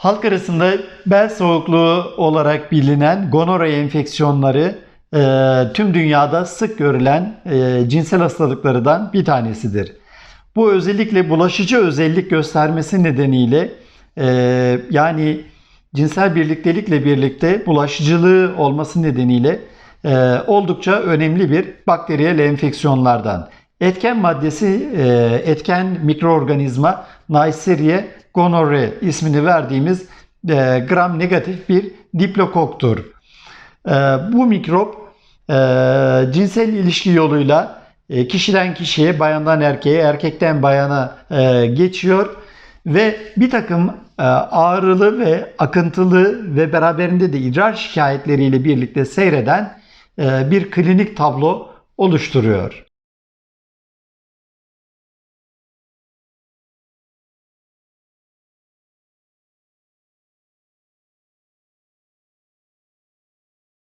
Halk arasında bel soğukluğu olarak bilinen gonorrea enfeksiyonları e, tüm dünyada sık görülen e, cinsel hastalıklardan bir tanesidir. Bu özellikle bulaşıcı özellik göstermesi nedeniyle e, yani cinsel birliktelikle birlikte bulaşıcılığı olması nedeniyle e, oldukça önemli bir bakteriyel enfeksiyonlardan. Etken maddesi, e, etken mikroorganizma Neisseria gonorrhoeae ismini verdiğimiz e, gram negatif bir diplokoktur. E, bu mikrop cinsel ilişki yoluyla kişiden kişiye, bayandan erkeğe, erkekten bayana geçiyor ve bir takım ağrılı ve akıntılı ve beraberinde de idrar şikayetleriyle birlikte seyreden bir klinik tablo oluşturuyor.